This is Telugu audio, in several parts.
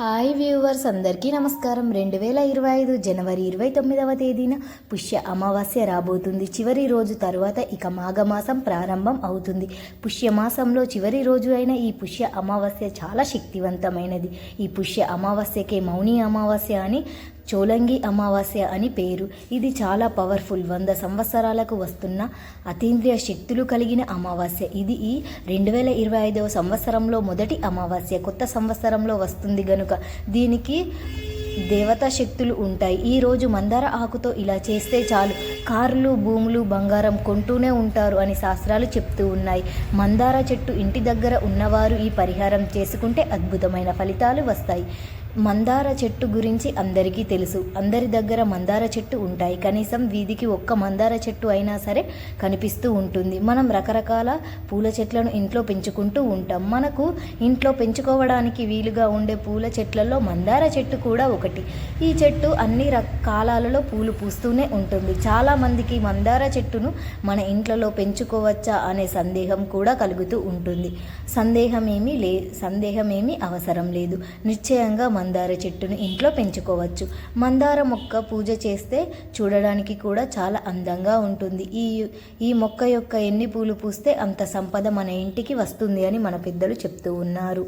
హాయ్ వ్యూవర్స్ అందరికీ నమస్కారం. రెండు వేల ఇరవై ఐదు జనవరి ఇరవై తొమ్మిదవ తేదీన పుష్య అమావాస్య రాబోతుంది. చివరి రోజు తర్వాత ఇక మాఘమాసం ప్రారంభం అవుతుంది. పుష్యమాసంలో చివరి రోజు అయిన ఈ పుష్య అమావాస్య చాలా శక్తివంతమైనది. ఈ పుష్య అమావాస్యకే మౌని అమావాస్య అని చోలంగి అమావాస్య అని పేరు. ఇది చాలా పవర్ఫుల్ వంద సంవత్సరాలకు వస్తున్న అతీంద్రియ శక్తులు కలిగిన అమావాస్య. ఇది ఈ రెండు వేల ఇరవై ఐదవ సంవత్సరంలో మొదటి అమావాస్య. కొత్త సంవత్సరంలో వస్తుంది గనుక దీనికి దేవతా శక్తులు ఉంటాయి. ఈ రోజు మందార ఆకుతో ఇలా చేస్తే చాలు. కార్లు భూములు బంగారం కొంటూనే ఉంటారు అని శాస్త్రాలు చెప్తూ ఉన్నాయి. మందార చెట్టు ఇంటి దగ్గర ఉన్నవారు ఈ పరిహారం చేసుకుంటే అద్భుతమైన ఫలితాలు వస్తాయి. మందార చెట్టు గురించి అందరికీ తెలుసు. అందరి దగ్గర మందార చెట్టు ఉంటాయి. కనీసం వీధికి ఒక్క మందార చెట్టు అయినా సరే కనిపిస్తూ ఉంటుంది. మనం రకరకాల పూల చెట్లను ఇంట్లో పెంచుకుంటూ ఉంటాం. మనకు ఇంట్లో పెంచుకోవడానికి వీలుగా ఉండే పూల చెట్లలో మందార చెట్టు కూడా ఒకటి. ఈ చెట్టు అన్ని కాలాలలో పూలు పూస్తూనే ఉంటుంది. చాలామందికి మందార చెట్టును మన ఇంట్లలో పెంచుకోవచ్చా అనే సందేహం కూడా కలుగుతూ ఉంటుంది. సందేహం ఏమీ లే సందేహం ఏమీ అవసరం లేదు. నిశ్చయంగా మందార చెట్టును ఇంట్లో పెంచుకోవచ్చు. మందార మొక్క పూజ చేస్తే చూడడానికి కూడా చాలా అందంగా ఉంటుంది. ఈ ఈ మొక్క యొక్క ఎన్ని పూలు పూస్తే అంత సంపద మన ఇంటికి వస్తుంది అని మన పెద్దలు చెప్తూ ఉన్నారు.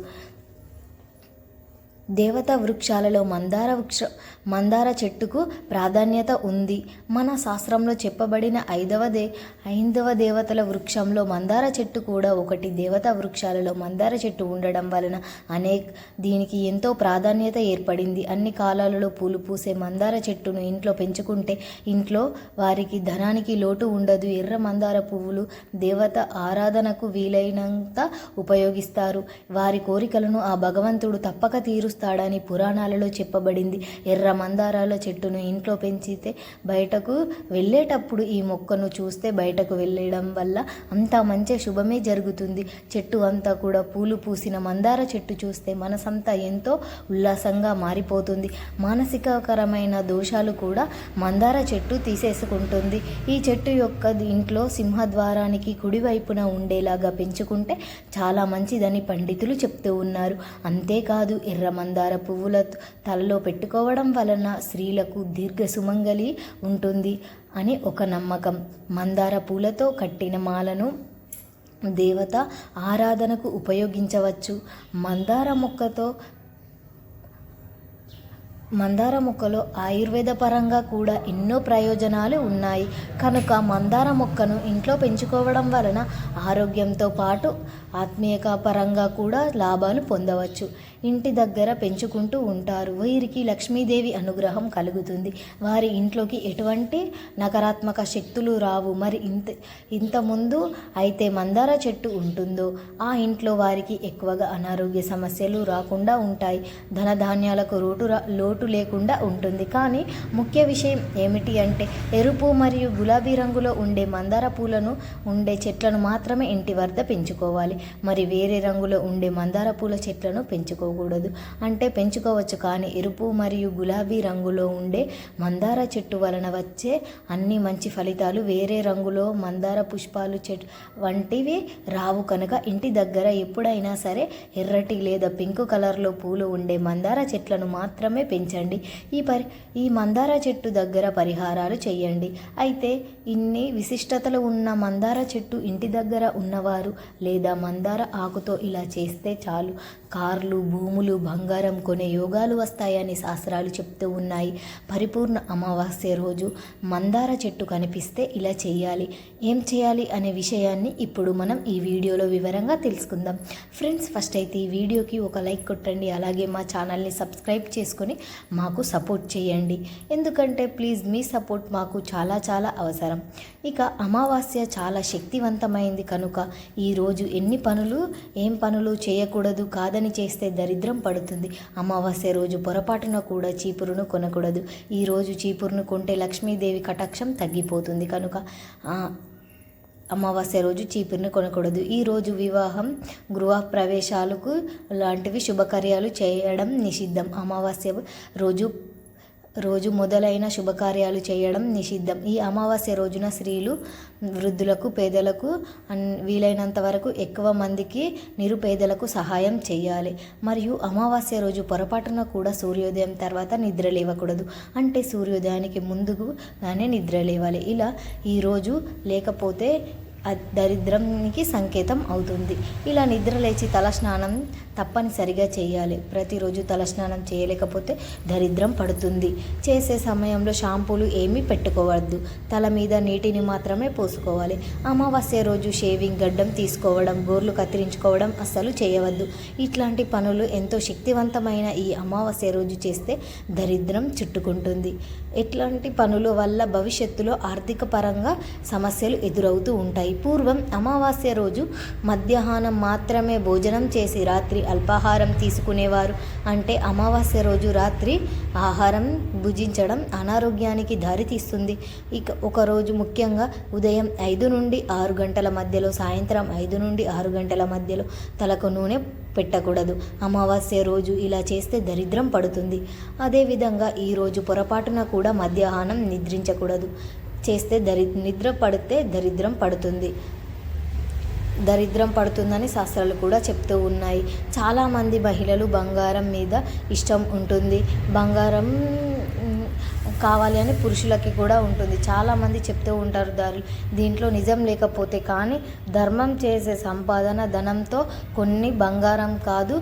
దేవతా వృక్షాలలో మందార వృక్ష మందార చెట్టుకు ప్రాధాన్యత ఉంది. మన శాస్త్రంలో చెప్పబడిన ఐదవ దే ఐదవ దేవతల వృక్షంలో మందార చెట్టు కూడా ఒకటి. దేవతా వృక్షాలలో మందార చెట్టు ఉండడం వలన అనేక దీనికి ఎంతో ప్రాధాన్యత ఏర్పడింది. అన్ని కాలాలలో పూలు పూసే మందార చెట్టును ఇంట్లో పెంచుకుంటే ఇంట్లో వారికి ధనానికి లోటు ఉండదు. ఎర్ర మందార పువ్వులు దేవత ఆరాధనకు వీలైనంత ఉపయోగిస్తారు. వారి కోరికలను ఆ భగవంతుడు తప్పక తీరు చూస్తాడని పురాణాలలో చెప్పబడింది. ఎర్ర మందారాల చెట్టును ఇంట్లో పెంచితే బయటకు వెళ్ళేటప్పుడు ఈ మొక్కను చూస్తే బయటకు వెళ్ళడం వల్ల అంతా మంచి శుభమే జరుగుతుంది. చెట్టు అంతా కూడా పూలు పూసిన మందార చెట్టు చూస్తే మనసంతా ఎంతో ఉల్లాసంగా మారిపోతుంది. మానసికకరమైన దోషాలు కూడా మందార చెట్టు తీసేసుకుంటుంది. ఈ చెట్టు యొక్క ఇంట్లో సింహద్వారానికి కుడివైపున ఉండేలాగా పెంచుకుంటే చాలా మంచిదని పండితులు చెప్తూ ఉన్నారు. అంతేకాదు ఎర్ర మందార పువ్వుల తలలో పెట్టుకోవడం వలన స్త్రీలకు దీర్ఘ సుమంగలి ఉంటుంది అని ఒక నమ్మకం. మందార పూలతో కట్టిన మాలను దేవత ఆరాధనకు ఉపయోగించవచ్చు. మందార మొక్కతో మందార మొక్కలో ఆయుర్వేద పరంగా కూడా ఎన్నో ప్రయోజనాలు ఉన్నాయి. కనుక మందార మొక్కను ఇంట్లో పెంచుకోవడం వలన ఆరోగ్యంతో పాటు ఆత్మీయక పరంగా కూడా లాభాలు పొందవచ్చు. ఇంటి దగ్గర పెంచుకుంటూ ఉంటారు. వీరికి లక్ష్మీదేవి అనుగ్రహం కలుగుతుంది. వారి ఇంట్లోకి ఎటువంటి నకారాత్మక శక్తులు రావు. మరి ఇంత ఇంతకుముందు అయితే మందార చెట్టు ఉంటుందో ఆ ఇంట్లో వారికి ఎక్కువగా అనారోగ్య సమస్యలు రాకుండా ఉంటాయి. ధనధాన్యాలకు రోటు రా లోటు లేకుండా ఉంటుంది. కానీ ముఖ్య విషయం ఏమిటి అంటే ఎరుపు మరియు గులాబీ రంగులో ఉండే మందార పూలను ఉండే చెట్లను మాత్రమే ఇంటి వద్ద పెంచుకోవాలి. మరి వేరే రంగులో ఉండే మందార పూల చెట్లను పెంచుకోకూడదు. అంటే పెంచుకోవచ్చు కానీ ఎరుపు మరియు గులాబీ రంగులో ఉండే మందార చెట్టు వలన వచ్చే అన్ని మంచి ఫలితాలు వేరే రంగులో మందార పుష్పాలు చెట్ వంటివి రావు కనుక ఇంటి దగ్గర ఎప్పుడైనా సరే ఎర్రటి లేదా పింక్ కలర్లో పూలు ఉండే మందార చెట్లను మాత్రమే పెంచండి. ఈ పరి ఈ మందార చెట్టు దగ్గర పరిహారాలు చేయండి. అయితే ఇన్ని విశిష్టతలు ఉన్న మందార చెట్టు ఇంటి దగ్గర ఉన్నవారు లేదా మందార ఆకుతో ఇలా చేస్తే చాలు. కార్లు భూములు బంగారం కొనే యోగాలు వస్తాయని శాస్త్రాలు చెప్తూ ఉన్నాయి. పరిపూర్ణ అమావాస్య రోజు మందార చెట్టు కనిపిస్తే ఇలా చేయాలి. ఏం చేయాలి అనే విషయాన్ని ఇప్పుడు మనం ఈ వీడియోలో వివరంగా తెలుసుకుందాం. ఫ్రెండ్స్ ఫస్ట్ అయితే ఈ వీడియోకి ఒక లైక్ కొట్టండి. అలాగే మా ఛానల్ని సబ్స్క్రైబ్ చేసుకొని మాకు సపోర్ట్ చేయండి. ఎందుకంటే ప్లీజ్ మీ సపోర్ట్ మాకు చాలా చాలా అవసరం. ఇక అమావాస్య చాలా శక్తివంతమైంది కనుక ఈరోజు ఎన్ని పనులు ఏం పనులు చేయకూడదు కాదని పని చేస్తే దరిద్రం పడుతుంది. అమావాస్య రోజు పొరపాటున కూడా చీపురును కొనకూడదు. ఈరోజు చీపురును కొంటే లక్ష్మీదేవి కటాక్షం తగ్గిపోతుంది కనుక అమావాస్య రోజు చీపురుని కొనకూడదు. ఈరోజు వివాహం గృహ ప్రవేశాలకు లాంటివి శుభకార్యాలు చేయడం నిషిద్ధం. అమావాస్య రోజు రోజు మొదలైన శుభకార్యాలు చేయడం నిషిద్ధం. ఈ అమావాస్య రోజున స్త్రీలు వృద్ధులకు పేదలకు అన్ వీలైనంత వరకు ఎక్కువ మందికి నిరుపేదలకు సహాయం చేయాలి. మరియు అమావాస్య రోజు పొరపాటున కూడా సూర్యోదయం తర్వాత నిద్ర లేవకూడదు. అంటే సూర్యోదయానికి ముందుగానే నిద్ర లేవాలి. ఇలా ఈరోజు లేకపోతే దరిద్రానికి సంకేతం అవుతుంది. ఇలా నిద్ర లేచి తలస్నానం తప్పనిసరిగా చేయాలి. ప్రతిరోజు తలస్నానం చేయలేకపోతే దరిద్రం పడుతుంది. చేసే సమయంలో షాంపూలు ఏమీ పెట్టుకోవద్దు. తల మీద నీటిని మాత్రమే పోసుకోవాలి. అమావాస్య రోజు షేవింగ్ గడ్డం తీసుకోవడం గోర్లు కత్తిరించుకోవడం అస్సలు చేయవద్దు. ఇట్లాంటి పనులు ఎంతో శక్తివంతమైన ఈ అమావాస్య రోజు చేస్తే దరిద్రం చుట్టుకుంటుంది. ఎట్లాంటి పనుల వల్ల భవిష్యత్తులో ఆర్థిక పరంగా సమస్యలు ఎదురవుతూ ఉంటాయి. పూర్వం అమావాస్య రోజు మధ్యాహ్నం మాత్రమే భోజనం చేసి రాత్రి అల్పాహారం తీసుకునేవారు. అంటే అమావాస్య రోజు రాత్రి ఆహారం భుజించడం అనారోగ్యానికి దారితీస్తుంది ఇక ఒకరోజు ముఖ్యంగా ఉదయం ఐదు నుండి ఆరు గంటల మధ్యలో సాయంత్రం ఐదు నుండి ఆరు గంటల మధ్యలో తలకు నూనె పెట్టకూడదు. అమావాస్య రోజు ఇలా చేస్తే దరిద్రం పడుతుంది. అదేవిధంగా ఈరోజు పొరపాటున కూడా మధ్యాహ్నం నిద్రించకూడదు. చేస్తే దరి నిద్ర పడితే దరిద్రం పడుతుంది. దరిద్రం పడుతుందని శాస్త్రాలు కూడా చెప్తూ ఉన్నాయి. చాలామంది మహిళలు బంగారం మీద ఇష్టం ఉంటుంది. బంగారం కావాలి అని పురుషులకి కూడా ఉంటుంది. చాలామంది చెప్తూ ఉంటారు దారి దీంట్లో నిజం లేకపోతే కానీ ధర్మం చేసే సంపాదన ధనంతో కొన్ని బంగారం కాదు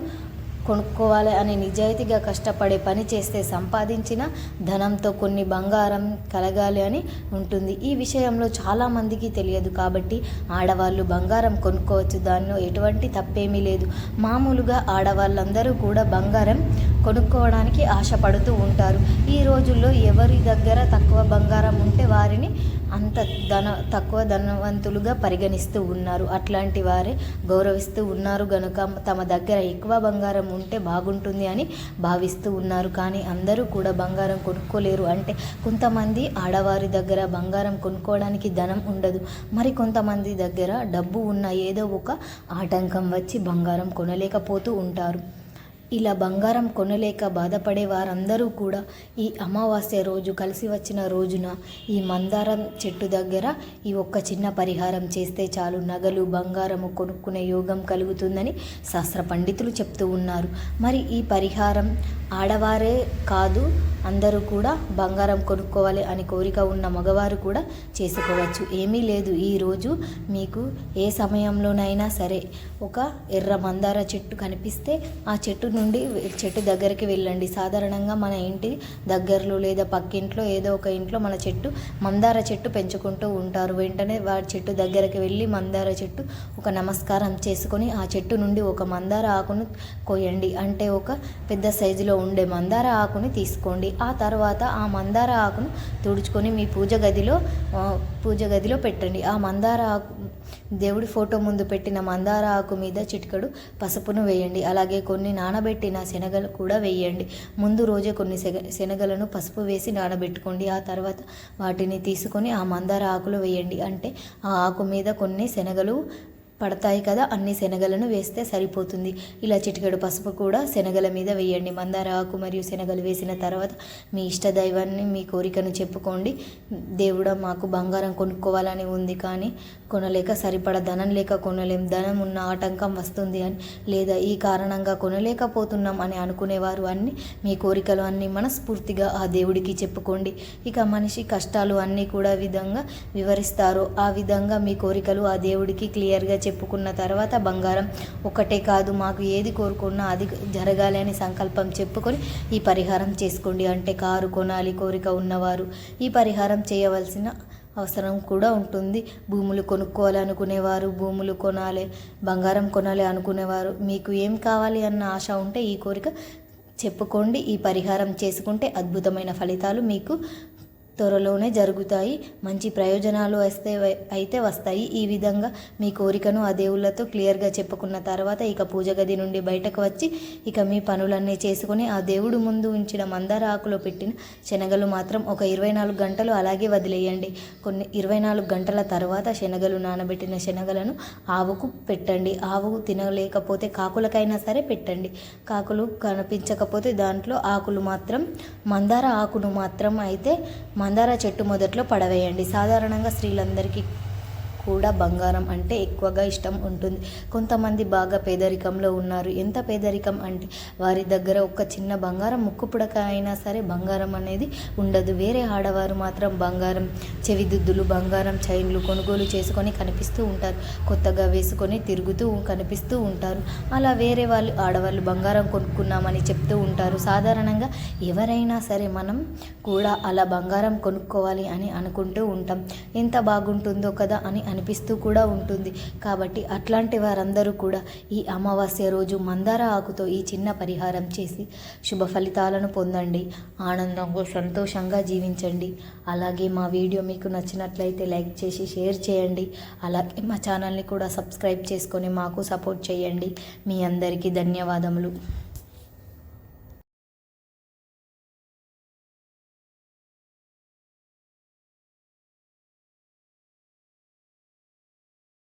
కొనుక్కోవాలి అని నిజాయితీగా కష్టపడే పని చేస్తే సంపాదించిన ధనంతో కొన్ని బంగారం కలగాలి అని ఉంటుంది. ఈ విషయంలో చాలామందికి తెలియదు కాబట్టి ఆడవాళ్ళు బంగారం కొనుక్కోవచ్చు. దానిలో ఎటువంటి తప్పేమీ లేదు. మామూలుగా ఆడవాళ్ళందరూ కూడా బంగారం కొనుక్కోవడానికి ఆశపడుతూ ఉంటారు. ఈ రోజుల్లో ఎవరి దగ్గర తక్కువ బంగారం ఉంటే వారిని అంత ధన తక్కువ ధనవంతులుగా పరిగణిస్తూ ఉన్నారు. అట్లాంటి వారే గౌరవిస్తూ ఉన్నారు గనుక తమ దగ్గర ఎక్కువ బంగారం ఉంటే బాగుంటుంది అని భావిస్తూ ఉన్నారు. కానీ అందరూ కూడా బంగారం కొనుక్కోలేరు. అంటే కొంతమంది ఆడవారి దగ్గర బంగారం కొనుక్కోవడానికి ధనం ఉండదు. మరి కొంతమంది దగ్గర డబ్బు ఉన్న ఏదో ఒక ఆటంకం వచ్చి బంగారం కొనలేకపోతూ ఉంటారు. ఇలా బంగారం కొనలేక బాధపడే వారందరూ కూడా ఈ అమావాస్య రోజు కలిసి వచ్చిన రోజున ఈ మందారం చెట్టు దగ్గర ఈ ఒక్క చిన్న పరిహారం చేస్తే చాలు నగలు బంగారము కొనుక్కునే యోగం కలుగుతుందని శాస్త్ర పండితులు చెప్తూ ఉన్నారు. మరి ఈ పరిహారం ఆడవారే కాదు అందరూ కూడా బంగారం కొనుక్కోవాలి అని కోరిక ఉన్న మగవారు కూడా చేసుకోవచ్చు. ఏమీ లేదు. ఈరోజు మీకు ఏ సమయంలోనైనా సరే ఒక ఎర్ర మందార చెట్టు కనిపిస్తే ఆ చెట్టు నుండి చెట్టు దగ్గరికి వెళ్ళండి. సాధారణంగా మన ఇంటి దగ్గరలో లేదా పక్కింట్లో ఏదో ఒక ఇంట్లో మన చెట్టు మందార చెట్టు పెంచుకుంటూ ఉంటారు. వెంటనే వారి చెట్టు దగ్గరికి వెళ్ళి మందార చెట్టు ఒక నమస్కారం చేసుకొని ఆ చెట్టు నుండి ఒక మందార ఆకును కోయండి. అంటే ఒక పెద్ద సైజులో ఉండే మందార ఆకుని తీసుకోండి. ఆ తర్వాత ఆ మందార ఆకును తుడుచుకొని మీ పూజ గదిలో పూజ గదిలో పెట్టండి. ఆ మందార ఆకు దేవుడి ఫోటో ముందు పెట్టిన మందార ఆకు మీద చిటికడు పసుపును వేయండి. అలాగే కొన్ని నానబెట్టిన శనగలు కూడా వేయండి. ముందు రోజే కొన్ని శనగలను పసుపు వేసి నానబెట్టుకోండి. ఆ తర్వాత వాటిని తీసుకొని ఆ మందార ఆకులు వేయండి. అంటే ఆ ఆకు మీద కొన్ని శనగలు పడతాయి కదా అన్ని శనగలను వేస్తే సరిపోతుంది. ఇలా చిటికెడు పసుపు కూడా శనగల మీద వేయండి. మందార ఆకు మరియు శనగలు వేసిన తర్వాత మీ ఇష్ట దైవాన్ని మీ కోరికను చెప్పుకోండి. దేవుడా మాకు బంగారం కొనుక్కోవాలని ఉంది కానీ కొనలేక సరిపడ ధనం లేక కొనలేం. ధనం ఉన్న ఆటంకం వస్తుంది అని లేదా ఈ కారణంగా కొనలేకపోతున్నాం అని అనుకునేవారు అన్ని మీ కోరికలు అన్నీ మనస్ఫూర్తిగా ఆ దేవుడికి చెప్పుకోండి. ఇక మనిషి కష్టాలు అన్నీ కూడా విధంగా వివరిస్తారు ఆ విధంగా మీ కోరికలు ఆ దేవుడికి క్లియర్గా చెప్పుకున్న తర్వాత బంగారం ఒకటే కాదు మాకు ఏది కోరుకున్నా అది జరగాలి అని సంకల్పం చెప్పుకొని ఈ పరిహారం చేసుకోండి. అంటే కారు కొనాలి కోరిక ఉన్నవారు ఈ పరిహారం చేయవలసిన అవసరం కూడా ఉంటుంది. భూములు కొనుక్కోవాలనుకునేవారు భూములు కొనాలి బంగారం కొనాలి అనుకునేవారు. మీకు ఏం కావాలి అన్న ఆశ ఉంటే ఈ కోరిక చెప్పుకోండి. ఈ పరిహారం చేసుకుంటే అద్భుతమైన ఫలితాలు మీకు త్వరలోనే జరుగుతాయి. మంచి ప్రయోజనాలు వస్తే అయితే వస్తాయి. ఈ విధంగా మీ కోరికను ఆ దేవుళ్ళతో క్లియర్గా చెప్పుకున్న తర్వాత ఇక పూజ గది నుండి బయటకు వచ్చి ఇక మీ పనులన్నీ చేసుకొని ఆ దేవుడు ముందు ఉంచిన మందార ఆకులో పెట్టిన శనగలు మాత్రం ఒక ఇరవై నాలుగు గంటలు అలాగే వదిలేయండి. కొన్ని ఇరవై నాలుగు గంటల తర్వాత శనగలు నానబెట్టిన శనగలను ఆవుకు పెట్టండి. ఆవు తినలేకపోతే కాకులకైనా సరే పెట్టండి. కాకులు కనిపించకపోతే దాంట్లో ఆకులు మాత్రం మందార ఆకును మాత్రం అయితే మందార చెట్టు మొదట్లో పడవేయండి. సాధారణంగా స్త్రీలందరికీ కూడా బంగారం అంటే ఎక్కువగా ఇష్టం ఉంటుంది. కొంతమంది బాగా పేదరికంలో ఉన్నారు. ఎంత పేదరికం అంటే వారి దగ్గర ఒక చిన్న బంగారం ముక్కు పుడక అయినా సరే బంగారం అనేది ఉండదు. వేరే ఆడవారు మాత్రం బంగారం చెవిదిద్దులు బంగారం చైన్లు కొనుగోలు చేసుకొని కనిపిస్తూ ఉంటారు. కొత్తగా వేసుకొని తిరుగుతూ కనిపిస్తూ ఉంటారు. అలా వేరే వాళ్ళు ఆడవాళ్ళు బంగారం కొనుక్కున్నామని చెప్తూ ఉంటారు. సాధారణంగా ఎవరైనా సరే మనం కూడా అలా బంగారం కొనుక్కోవాలి అని అనుకుంటూ ఉంటాం. ఎంత బాగుంటుందో కదా అని అనిపిస్తూ కూడా ఉంటుంది. కాబట్టి అట్లాంటి వారందరూ కూడా ఈ అమావాస్య రోజు మందార ఆకుతో ఈ చిన్న పరిహారం చేసి శుభ ఫలితాలను పొందండి. ఆనందంగా సంతోషంగా జీవించండి. అలాగే మా వీడియో మీకు నచ్చినట్లయితే లైక్ చేసి షేర్ చేయండి. అలాగే మా ఛానల్ని కూడా సబ్స్క్రైబ్ చేసుకొని మాకు సపోర్ట్ చేయండి. మీ అందరికీ ధన్యవాదములు.